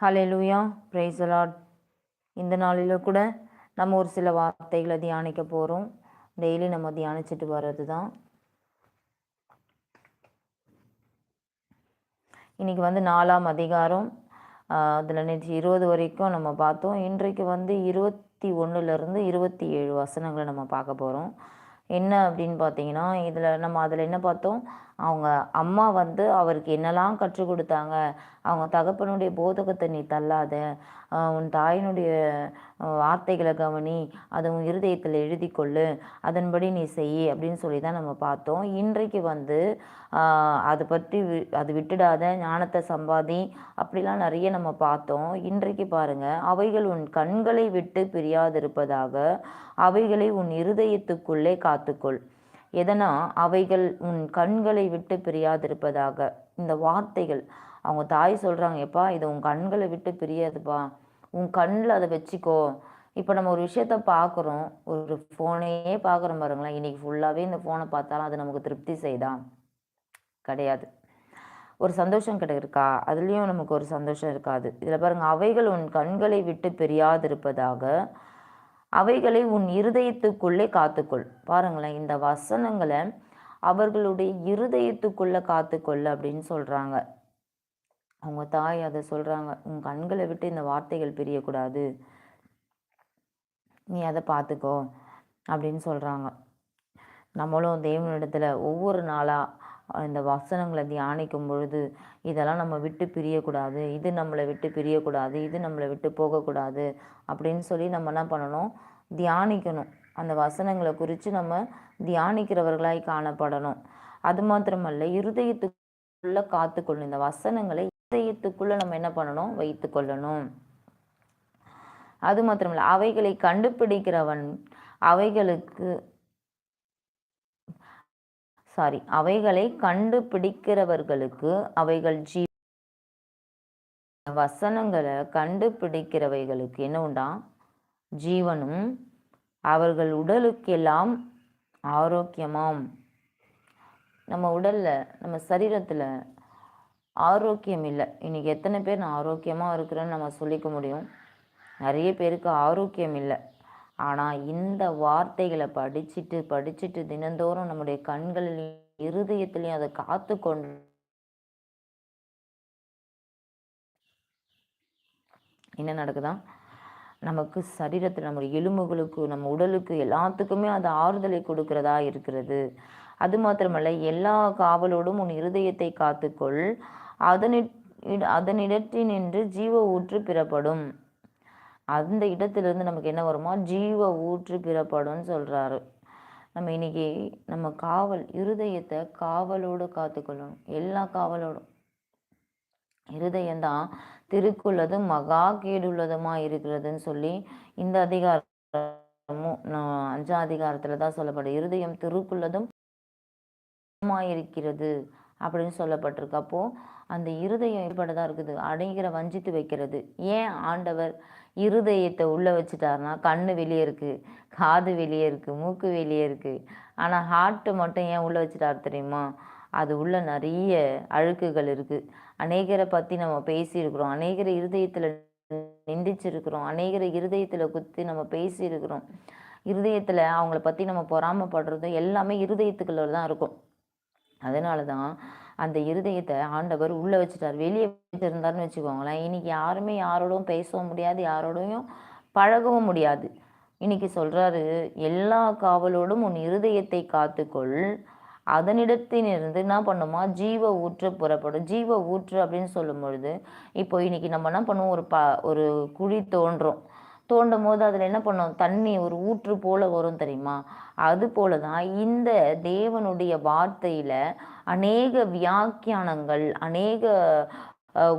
ஹalleluya லூயா the allot இந்த நாளில் கூட நம்ம ஒரு சில வார்த்தைகளை தியானிக்க போகிறோம் டெய்லி நம்ம தியானிச்சுட்டு வர்றது தான் இன்னைக்கு வந்து நாலாம் அதிகாரம் அதில் நேற்று இருபது வரைக்கும் நம்ம பார்த்தோம். இன்றைக்கு வந்து இருபத்தி ஒன்றுலேருந்து இருபத்தி ஏழு வசனங்களை நம்ம பார்க்க போகிறோம் என்ன அப்படின்னு பார்த்தீங்கன்னா இதில் நம்ம அதில் என்ன பார்த்தோம்? அவங்க அம்மா வந்து அவருக்கு என்னெல்லாம் கற்றுக் கொடுத்தாங்க? அவங்க தகப்பனுடைய போதகத்தை நீ தள்ளாத. உன் தாயினுடைய வார்த்தைகளை கவனி அதை உன் இருதயத்தில் எழுதி கொள்ளு அதன்படி நீ செய் அப்படின்னு சொல்லி தான் நம்ம பார்த்தோம். இன்றைக்கு வந்து அதை பற்றி வி- அது விட்டுடாத ஞானத்தை சம்பாதி அப்படிலாம் நிறைய நம்ம பார்த்தோம். இன்றைக்கு பாருங்க அவைகள் உன் கண்களை விட்டு பிரியாதிருப்பதாக அவைகளை உன் இருதயத்துக்குள்ளே காத்துக்கொள். எதனா அவைகள் உன் கண்களை விட்டு பிரியாதிருப்பதாக இந்த வார்த்தைகள் அவங்க தாய் சொல்கிறாங்க எப்பா இது உன் கண்களை விட்டு பிரியாதுப்பா. உன் கண்ணில் அதை வச்சுக்கோ. இப்போ நம்ம ஒரு விஷயத்த பார்க்குறோம் ஒரு ஃபோனையே பார்க்குறோம் பாருங்களேன். இன்றைக்கி ஃபுல்லாகவே இந்த ஃபோனை பார்த்தாலும் அது நமக்கு திருப்தி செய்தா? கிடையாது. ஒரு சந்தோஷம் கிடைக்கிருக்கா அதுலேயும் நமக்கு ஒரு சந்தோஷம் இருக்காது. இதில் பாருங்கள் அவைகள் உன் கண்களை விட்டு பிரியாதிருப்பதாக அவைகளை உன் இருதயத்துக்குள்ளே காத்துக்கொள். பாருங்களேன் இந்த வசனங்களை அவர்களுடைய இருதயத்துக்குள்ளே காத்துக்கொள் அப்படின்னு சொல்கிறாங்க அவங்க தாய் அதை சொல்கிறாங்க உன் கண்களை விட்டு இந்த வார்த்தைகள் பிரியக்கூடாது. நீ அதை பார்த்துக்கோ அப்படின்னு சொல்றாங்க. நம்மளும் தேவனிடத்தில் ஒவ்வொரு நாளாக இந்த வசனங்களை தியானிக்கும் பொழுது இதெல்லாம் நம்ம விட்டு பிரியக்கூடாது. இது நம்மளை விட்டு பிரியக்கூடாது. இது நம்மளை விட்டு போகக்கூடாது அப்படின்னு சொல்லி நம்ம என்ன பண்ணணும்? தியானிக்கணும். அந்த வசனங்களை குறித்து நம்ம தியானிக்கிறவர்களாய் காணப்படணும். அது மாத்திரமல்ல இருதயத்துக்குள்ள காத்துக்கொள்ளணும் இந்த வசனங்களை இருதயத்துக்குள்ள நம்ம என்ன பண்ணணும்? வைத்து கொள்ளணும். அது மாத்திரமல்ல. அவைகளை கண்டுபிடிக்கிறவன் அவைகளுக்கு சாரி அவைகளை கண்டுபிடிக்கிறவர்களுக்கு அவைகள் ஜீ வசனங்களை கண்டுபிடிக்கிறவைகளுக்கு என்ன உண்டா? ஜீவனும் அவர்கள் உடலுக்கெல்லாம் ஆரோக்கியமாம். நம்ம உடல்ல நம்ம சரீரத்துல ஆரோக்கியம் இல்லை. இன்னைக்கு எத்தனை பேர் நான் ஆரோக்கியமா இருக்கிறேன்னு நம்ம சொல்லிக்க முடியும்? நிறைய பேருக்கு ஆரோக்கியம் இல்லை. ஆனா இந்த வார்த்தைகளை படிச்சுட்டு படிச்சுட்டு தினந்தோறும் நம்முடைய கண்களிலையும் இருதயத்திலையும் அதை காத்து கொண்டு என்ன நடக்குதா? நமக்கு சரீரத்தில் நம்முடைய எலும்புகளுக்கு நம்ம உடலுக்கு எல்லாத்துக்குமே அது ஆறுதலை கொடுக்கிறதா இருக்கிறது. அது மாத்திரமல்ல எல்லா காவலோடும் உன் இருதயத்தை காத்துக்கொள். அதனி இட- அதனிடத்தினின்று ஜீவ ஊற்று பிறப்படும். அந்த இடத்திலிருந்து நமக்கு என்ன வருமா ஜீவ ஊற்று பிறப்படும்னு சொல்றாரு. நம்ம இன்னைக்கு நம்ம காவல் இருதயத்தை காவலோடு காத்துக்கொள்ளணும். எல்லா காவலோடும். இருதயம்தான் திருக்குள்ளதும் மகா கேடுள்ளதுமாக இருக்கிறதுன்னு சொல்லி இந்த அதிகாரமும் நான் அஞ்சாம் அதிகாரத்தில் தான் சொல்லப்படும் இருதயம் திருக்குள்ளதும் இருக்கிறது. அப்படின்னு சொல்லப்பட்டிருக்கு. அப்போது அந்த இருதயம் எப்படிதான் இருக்குது? அடைகிற வஞ்சித்து வைக்கிறது. ஏன் ஆண்டவர் இருதயத்தை உள்ளே வச்சுட்டாருனா கண்ணு வெளியே இருக்குது காது வெளியே இருக்குது மூக்கு வெளியே இருக்குது ஆனால் ஹார்ட்டு மட்டும் ஏன் உள்ளே வச்சுட்டாரு தெரியுமா? அது உள்ள நிறைய அழுக்குகள் இருக்குது அநேகரை பற்றி நம்ம பேசியிருக்கிறோம். அநேகரை இருதயத்தில் நிந்திச்சிருக்கிறோம். அநேகரை இருதயத்தில் குத்தி நம்ம பேசியிருக்கிறோம். இருதயத்தில் அவங்கள பற்றி நம்ம பொறாமைப்படுறதும் எல்லாமே இருதயத்துக்குள்ள தான் இருக்கும். அதனால தான் அந்த இருதயத்தை ஆண்டவர் உள்ளே வச்சுட்டார். வெளியே வச்சுருந்தாருன்னு வச்சுக்கோங்களேன். இன்னைக்கு யாருமே யாரோடும் பேசவும் முடியாது யாரோடையும் பழகவும் முடியாது. இன்னைக்கு சொல்கிறாரு எல்லா காவலோடும் உன் இருதயத்தை காத்துக்கொள். அதனிடத்திலிருந்து என்ன பண்ணுமா? ஜீவ ஊற்று புறப்படும். ஜீவ ஊற்று அப்படின்னு சொல்லும் பொழுது இப்போ இன்னைக்கு நம்ம என்ன பண்ணுவோம்? ஒரு ப ஒரு குழி தோன்றும். தோண்டும் போது அதில் என்ன பண்ணும்? தண்ணி ஒரு ஊற்று போல வரும் தெரியுமா? அது போல தான் இந்த தேவனுடைய வார்த்தையில் அநேக வியாக்கியானங்கள் அநேக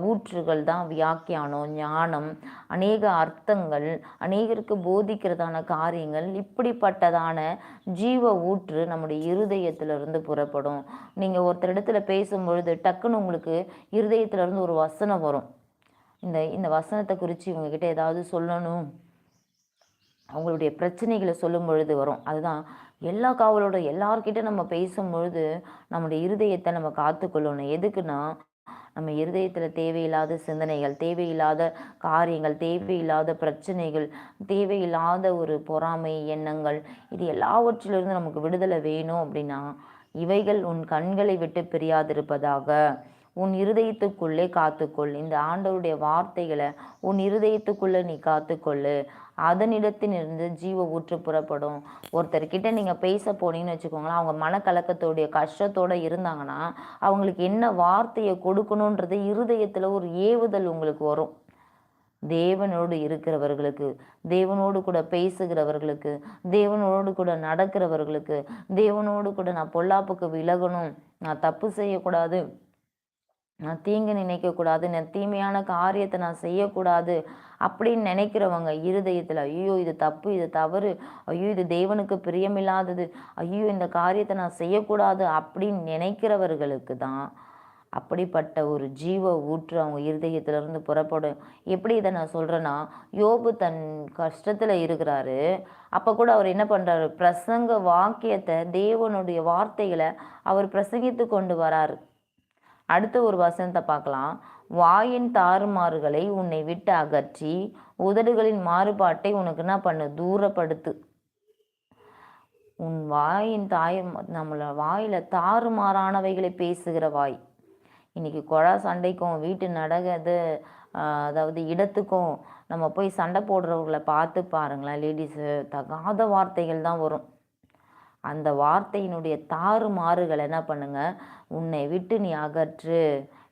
ஊற்றுகள் தான் வியாக்கியானம் ஞானம் அநேக அர்த்தங்கள் அநேகருக்கு போதிக்கிறதான காரியங்கள் இப்படிப்பட்டதான ஜீவ ஊற்று நம்முடைய இருதயத்திலிருந்து புறப்படும். நீங்கள் ஒருத்தர் இடத்துல பேசும்பொழுது டக்குன்னு உங்களுக்கு இருதயத்திலிருந்து ஒரு வசனம் வரும். இந்த இந்த வசனத்தை குறித்து இவங்கக்கிட்ட ஏதாவது சொல்லணும். அவங்களுடைய பிரச்சனைகளை சொல்லும் பொழுது வரும். அதுதான் எல்லா காவலோட எல்லார்கிட்ட நம்ம பேசும் பொழுது நம்முடைய இருதயத்தை நம்ம காத்துக்கொள்ளணும் எதுக்குன்னா நம்ம இருதயத்தில் தேவையில்லாத சிந்தனைகள் தேவையில்லாத காரியங்கள் தேவையில்லாத பிரச்சனைகள் தேவையில்லாத ஒரு பொறாமை எண்ணங்கள் இது எல்லாவற்றிலிருந்து நமக்கு விடுதலை வேணும் அப்படின்னா இவைகள் உன் கண்களை விட்டு பிரியாதிருப்பதாக உன் இருதயத்துக்குள்ளே காத்துக்கொள். இந்த ஆண்டவருடைய வார்த்தைகளை உன் இருதயத்துக்குள்ளே நீ காத்துக்கொள்ளு. அதனிடத்திலிருந்து ஜீவ ஊற்று புறப்படும். ஒருத்தர்கிட்ட நீங்கள் பேச போனீங்கன்னு வச்சுக்கோங்களேன் அவங்க மனக்கலக்கத்தோடைய கஷ்டத்தோடு இருந்தாங்கன்னா அவங்களுக்கு என்ன வார்த்தையை கொடுக்கணுன்றது இருதயத்தில் ஒரு ஏவுதல் உங்களுக்கு வரும். தேவனோடு இருக்கிறவர்களுக்கு தேவனோடு கூட பேசுகிறவர்களுக்கு தேவனோடு கூட நடக்கிறவர்களுக்கு தேவனோடு கூட நான் பொல்லாப்புக்கு விலகணும் நான் தப்பு செய்யக்கூடாது. நான் தீங்கு நினைக்கக்கூடாது நான் தீமையான காரியத்தை நான் செய்யக்கூடாது அப்படின்னு நினைக்கிறவங்க இருதயத்தில் ஐயோ இது தப்பு இது தவறு ஐயோ இது தேவனுக்கு பிரியமில்லாதது ஐயோ இந்த காரியத்தை நான் செய்யக்கூடாது அப்படின்னு நினைக்கிறவர்களுக்கு தான் அப்படிப்பட்ட ஒரு ஜீவ ஊற்று அவங்க இருதயத்திலிருந்து புறப்படும். எப்படி இதை நான் சொல்கிறேன்னா யோபு தன் கஷ்டத்தில் இருக்கிறாரு. அப்போ கூட அவர் என்ன பண்ணுறாரு பிரசங்க வாக்கியத்தை தேவனுடைய வார்த்தைகளை அவர் பிரசங்கித்து கொண்டு வராரு. அடுத்த ஒரு வசனத்தை பார்க்கலாம். வாயின் தாறுமாறுகளை உன்னை விட்டு அகற்றி உதடுகளின் மாறுபாட்டை உனக்கு என்ன பண்ணு? தூரப்படுத்து. உன் வாயின் தாய் நம்மள வாயில தாறுமாறானவைகளை பேசுகிற வாய். இன்னைக்கு குழா சண்டைக்கும் வீட்டு நடக்கிறது அதாவது இடத்துக்கும் நம்ம போய் சண்டை போடுறவர்களை பார்த்து பாருங்களேன் லேடிஸு தகாத வார்த்தைகள் தான் வரும். அந்த வார்த்தையினுடைய தாறு மாறுகள் என்ன பண்ணுங்க? உன்னை விட்டு நீ அகற்று.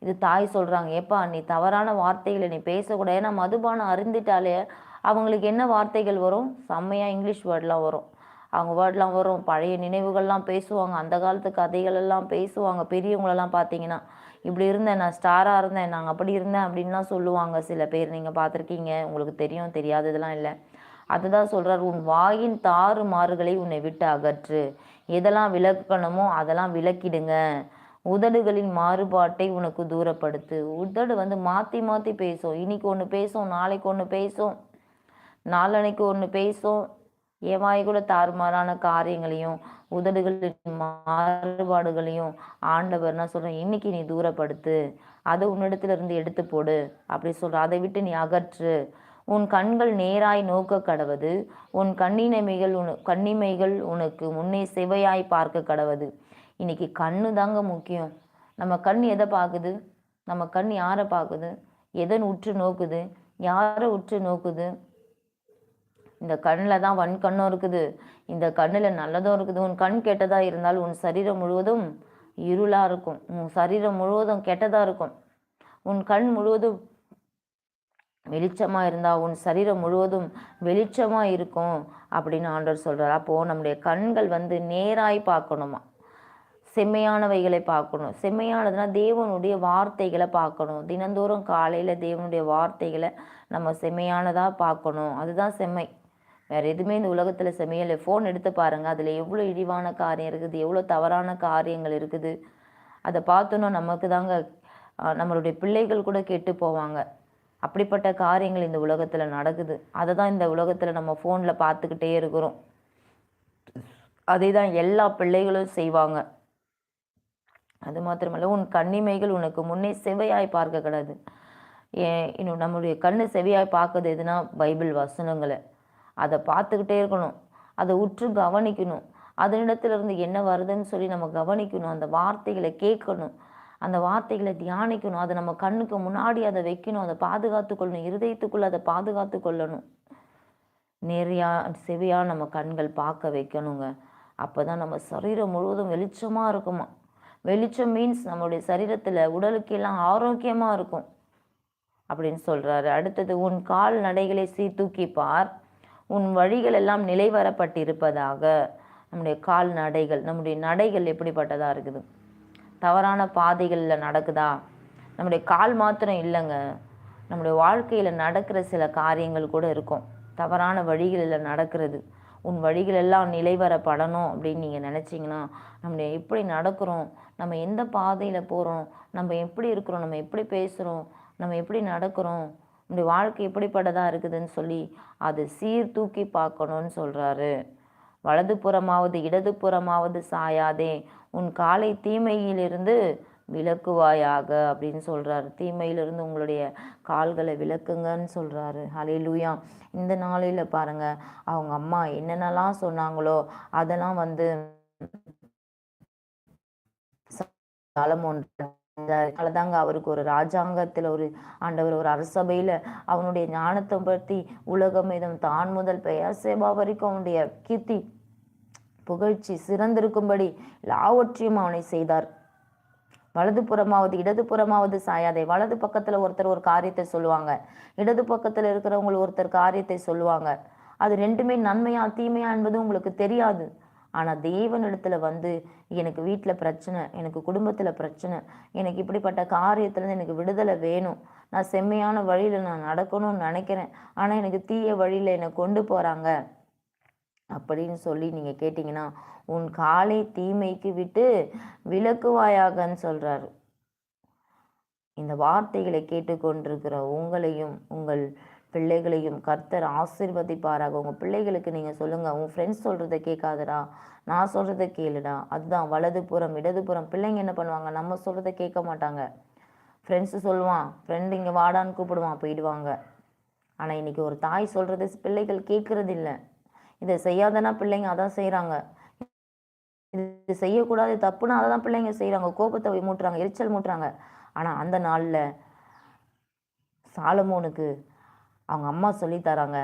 இது தாய் சொல்கிறாங்க ஏப்பா நீ தவறான வார்த்தைகளை நீ பேசக்கூடாது. ஏன்னா மதுபானம் அருந்திட்டாலே அவங்களுக்கு என்ன வார்த்தைகள் வரும்? செம்மையாக இங்கிலீஷ் வேர்ட்லாம் வரும். அவங்க வேர்ட்லாம் வரும். பழைய நினைவுகள்லாம் பேசுவாங்க. அந்த காலத்து கதைகளெல்லாம் பேசுவாங்க. பெரியவங்களெல்லாம் பார்த்தீங்கன்னா இப்படி இருந்தேன் நான் ஸ்டாராக இருந்தேன் நாங்கள் அப்படி இருந்தேன் அப்படின்லாம் சொல்லுவாங்க சில பேர். நீங்கள் பார்த்துருக்கீங்க. உங்களுக்கு தெரியும் தெரியாததெல்லாம் இல்லை. அதுதான் சொல்கிறார் உன் வாயின் தாறு மாறுகளை உன்னை விட்டு அகற்று. எதெல்லாம் விளக்கணுமோ அதெல்லாம் விளக்கிடுங்க உதடுகளின் மாறுபாட்டை உனக்கு தூரப்படுத்து. உதடு வந்து மாற்றி மாற்றி பேசும். இன்னைக்கு ஒன்று பேசும் நாளைக்கு ஒன்று பேசும் நாளனைக்கு ஒன்று பேசும். ஏவாய் கூட தாறுமாறான காரியங்களையும் உதடுகளின் மாறுபாடுகளையும் ஆண்டவர் நான் சொல்கிறேன் இன்னைக்கு நீ தூரப்படுத்து. அதை உன்னிடத்துல இருந்து எடுத்து போடு. அப்படி சொல்கிற அதை விட்டு நீ அகற்று. உன் கண்கள் நேராய் நோக்க கடவது. உன் கண்ணினைமைகள் உன கண்ணிமைகள் உனக்கு முன்னே செவையாய் பார்க்க கடவது. இன்னைக்கு கண்ணு தாங்க முக்கியம். நம்ம கண் எதை பார்க்குது? நம்ம கண் யாரை பார்க்குது? எதன் உற்று நோக்குது? யாரை உற்று நோக்குது? இந்த கண்ணில் தான் வன் கண்ணும் இருக்குது. இந்த கண்ணில் நல்லதும் இருக்குது. உன் கண் கெட்டதாக இருந்தால் உன் சரீரம் முழுவதும் இருளாக இருக்கும். உன் சரீரம் முழுவதும் கெட்டதாக இருக்கும். உன் கண் முழுவதும் வெளிச்சமாக இருந்தால் உன் சரீரம் முழுவதும் வெளிச்சமாக இருக்கும் அப்படின்னு ஆண்டவர் சொல்கிறார் அப்போது நம்முடைய கண்கள் வந்து நேராய் பார்க்கணுமா? செம்மையானவைகளை பார்க்கணும். செம்மையானதுன்னா தேவனுடைய வார்த்தைகளை பார்க்கணும். தினந்தோறும் காலையில் தேவனுடைய வார்த்தைகளை நம்ம செம்மையானதாக பார்க்கணும். அதுதான் செம்மை. வேறு எதுவுமே இந்த உலகத்தில் செம்மையில் ஃபோன் எடுத்து பாருங்கள் அதில் எவ்வளோ இழிவான காரியம் இருக்குது. எவ்வளோ தவறான காரியங்கள் இருக்குது. அதை பார்த்தோன்னா நமக்கு தாங்க நம்மளுடைய பிள்ளைகள் கூட கெட்டு போவாங்க. அப்படிப்பட்ட காரியங்கள் இந்த உலகத்தில் நடக்குது. அதை தான் இந்த உலகத்தில் நம்ம ஃபோனில் பார்த்துக்கிட்டே இருக்கிறோம். அதே தான் எல்லா பிள்ளைகளும் செய்வாங்க. அது மாத்திரமல்ல உன் கண்ணிமைகள் உனக்கு முன்னே செவையாய் பார்க்க கூடாது. இன்னும் நம்மளுடைய கண்ணு செவியாய் பார்க்கறது எதுனா பைபிள் வசனங்களை. அதை பார்த்துக்கிட்டே இருக்கணும். அதை உற்று கவனிக்கணும். அதனிடத்துல என்ன வருதுன்னு சொல்லி நம்ம கவனிக்கணும். அந்த வார்த்தைகளை கேட்கணும். அந்த வார்த்தைகளை தியானிக்கணும். அதை நம்ம கண்ணுக்கு முன்னாடி அதை வைக்கணும். அதை பாதுகாத்து கொள்ளணும். இருதயத்துக்குள்ளே அதை பாதுகாத்து கொள்ளணும். நேரியா செவியாக நம்ம கண்கள் பார்க்க வைக்கணுங்க. அப்போ தான் நம்ம சரீரம் முழுவதும் வெளிச்சமாக இருக்குமா? வெளிச்சம் மீன்ஸ் நம்மளுடைய சரீரத்தில் உடலுக்கெல்லாம் ஆரோக்கியமாக இருக்கும். அப்படின்னு சொல்கிறாரு அடுத்தது உன் கால் நடைகளை சீர்தூக்கி பார். உன் வழிகள் எல்லாம் நிலைவரப்பட்டிருப்பதாக. நம்முடைய கால் நடைகள் நம்முடைய நடைகள் எப்படிப்பட்டதாக இருக்குது? தவறான பாதைகளில் நடக்குதா? நம்முடைய கால் மாத்திரம் இல்லைங்க. நம்முடைய வாழ்க்கையில் நடக்கிற சில காரியங்கள் கூட இருக்கும். தவறான வழிகளில் நடக்கிறது. உன் வழிகளெல்லாம் நிலைவரப்படணும் அப்படின்னு நீங்கள் நினச்சிங்கன்னா நம்ம எப்படி நடக்கிறோம்? நம்ம எந்த பாதையில் போகிறோம் நம்ம எப்படி இருக்கிறோம்? நம்ம எப்படி பேசுகிறோம் நம்ம எப்படி நடக்கிறோம்? நம்முடைய வாழ்க்கை எப்படிப்பட்டதாக இருக்குதுன்னு சொல்லி அது சீர் தூக்கி பார்க்கணுன்னு சொல்கிறாரு வலது புறமாவது இடது புறமாவது சாயாதே. உன் காலை தீமையிலிருந்து விளக்குவாயாக அப்படின்னு சொல்கிறாரு தீமையிலிருந்து உங்களுடைய கால்களை விளக்குங்கன்னு சொல்கிறாரு அலையிலூயா இந்த நாளையில் பாருங்கள் அவங்க அம்மா என்னென்னலாம் சொன்னாங்களோ அதெல்லாம் வந்து சாலமோன் அதனாலதாங்க அவருக்கு ஒரு ராஜாங்கத்தில் ஒரு ஆண்டவர் ஒரு அரசபையில் அவனுடைய ஞானத்தை பற்றி உலகம் இதும் தான் முதல் பெயர். சேவா வரைக்கும் அவனுடைய கீர்த்தி புகழ்ச்சி சிறந்திருக்கும்படி லாவற்றியும் அவனை செய்தார். வலது புறமாவது இடது புறமாவது சாயாதே. வலது பக்கத்துல ஒருத்தர் ஒரு காரியத்தை சொல்லுவாங்க. இடது பக்கத்துல இருக்கிறவங்க ஒருத்தர் காரியத்தை சொல்லுவாங்க. அது ரெண்டுமே நன்மையா தீமையா என்பது உங்களுக்கு தெரியாது. ஆனா தேவனிடத்துல வந்து எனக்கு வீட்டில் பிரச்சனை எனக்கு குடும்பத்துல பிரச்சனை எனக்கு இப்படிப்பட்ட காரியத்துல இருந்து எனக்கு விடுதலை வேணும். நான் செம்மையான வழியில நான் நடக்கணும்னு நினைக்கிறேன். ஆனா எனக்கு தீய வழியில என்னை கொண்டு போறாங்க. அப்படின்னு சொல்லி நீங்க கேட்டீங்கன்னா உன் காலை தீமைக்கு விட்டு விலக்குவாயாகன்னு சொல்றாரு. இந்த வார்த்தைகளை கேட்டுக்கொண்டிருக்கிற உங்களையும் உங்கள் பிள்ளைகளையும் கர்த்தர் ஆசிர்வதிப்பாராக. உங்கள் பிள்ளைகளுக்கு நீங்கள் சொல்லுங்கள் உன் ஃப்ரெண்ட்ஸ் சொல்கிறத கேட்காதடா நான் சொல்கிறத கேளுடா. அதுதான் வலதுபுறம் இடதுபுறம். பிள்ளைங்க என்ன பண்ணுவாங்க? நம்ம சொல்கிறத கேட்க மாட்டாங்க. ஃப்ரெண்ட்ஸு சொல்லுவான் ஃப்ரெண்டு இங்கே வாடான்னு கூப்பிடுவான் போயிடுவாங்க. ஆனால் இன்றைக்கி ஒரு தாய் சொல்கிறது பிள்ளைகள் கேட்கறது இல்லை இதை செய்யாதனா பிள்ளைங்க அதான் செய்கிறாங்க இது செய்யக்கூடாது தப்புன்னா அதை தான் பிள்ளைங்க செய்கிறாங்க கோபத்தை மூட்டுறாங்க எரிச்சல் மூட்டுறாங்க. ஆனால் அந்த நாளில் சாலமோனுக்கு அவங்க அம்மா சொல்லி தராங்க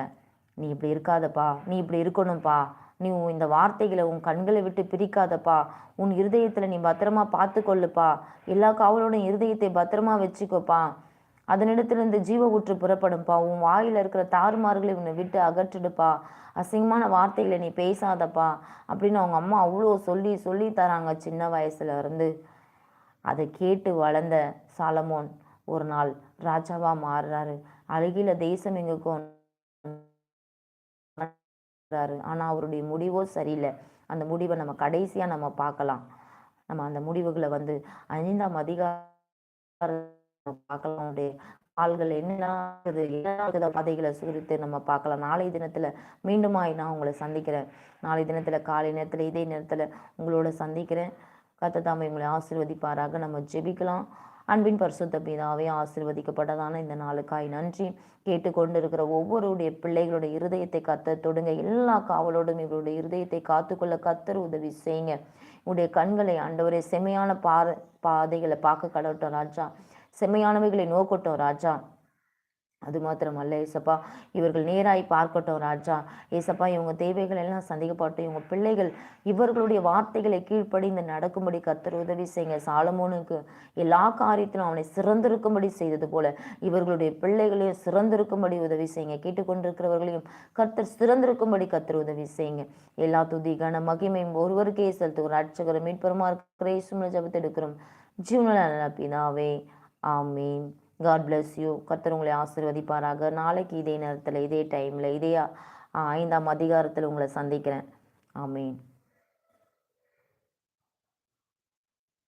நீ இப்படி இருக்காதப்பா நீ இப்படி இருக்கணும்ப்பா. நீ உன் இந்த வார்த்தைகளை உன் கண்களை விட்டு பிரிக்காதப்பா. உன் இருதயத்தில் நீ பத்திரமா பார்த்து கொள்ளுப்பா. எல்லா காவலோடும் இருதயத்தை பத்திரமா வச்சுக்கோப்பா. அதனிடத்திலிருந்து ஜீவ ஊற்று புறப்படும்ப்பா உன் வாயில் இருக்கிற தாறுமார்களை உன்னை விட்டு அகற்றிடுப்பா. அசிங்கமான வார்த்தைகளை நீ பேசாதப்பா. அப்படின்னு அவங்க அம்மா அவ்வளோ சொல்லி சொல்லி தராங்க சின்ன வயசுல இருந்து. அதை கேட்டு வளர்ந்த சாலமோன் ஒரு நாள் ராஜாவா மாறுறாரு. அழகில தேசம் எங்குக்கும் ஆனா அவருடைய முடிவோ சரியில்லை. அந்த முடிவை நம்ம கடைசியா நம்ம பார்க்கலாம். நம்ம அந்த முடிவுகளை வந்து ஐந்தாம் அதிகார பார்க்கலாம். அவருடைய ஆள்கள் என்ன ஆகுது என்ன ஆகுது பாதைகளை குறித்து நம்ம பார்க்கலாம். நாளை தினத்துல மீண்டுமாய் நான் உங்களை சந்திக்கிறேன். நாளை தினத்துல காலை நேரத்துல இதே நேரத்துல உங்களோட சந்திக்கிறேன். கத்த தாமை உங்களை ஆசிர்வதிப்பாராக. நம்ம ஜெபிக்கலாம். அன்பின் பரிசுத்த பிதாவே ஆசிர்வதிக்கப்பட்டதான இந்த நாளுக்காய் நன்றி. கேட்டுக்கொண்டு இருக்கிற ஒவ்வொருடைய பிள்ளைகளுடைய இருதயத்தை கத்த தொடுங்க. எல்லா காவலோடும் இவருடைய இருதயத்தை காத்துக்கொள்ள கத்தர் உதவி செய்யுங்க. உடைய கண்களை ஆண்டவரே செமையான பார பாதைகளை பார்க்க கடட்டும் ராஜா. செம்மையானவைகளை நோக்கட்டும் ராஜா. அது மாத்திரமல்ல ஏசப்பா. இவர்கள் நேராய் பார்க்கட்டும் ராஜா. ஏசப்பா இவங்க தேவைகள் எல்லாம் சந்தேகப்பட்டு இவங்க பிள்ளைகள் இவர்களுடைய வார்த்தைகளை கீழ்ப்படிந்து நடக்கும்படி கத்தர் உதவி செய்யுங்க. சாலமோனுக்கு எல்லா காரியத்திலும் அவனை சிறந்திருக்கும்படி செய்தது போல இவர்களுடைய பிள்ளைகளையும் சிறந்திருக்கும்படி உதவி செய்யுங்க. கேட்டுக்கொண்டிருக்கிறவர்களையும் கர்த்தர் சிறந்திருக்கும்படி கத்தர் உதவி செய்யுங்க. எல்லா துதி கன மகிமையும் ஒருவருக்கே செலுத்துகிறோம். அர்ச்சகரும் மீட்பருமா இருக்கிற ஜபத்தெடுக்கிறோம் ஜெபத்தை எடுக்கிறோம். ஜீவனில் நல்ல பிதாவே ஆமீன். காட் பிளஸ் யூ கர்த்தர் உங்களை ஆசிர்வதிப்பாராக. நாளைக்கு இதே நேரத்தில் இதே டைமில் இதே ஐந்தாம் அதிகாரத்தில் உங்களை சந்திக்கிறேன். ஆமீன்.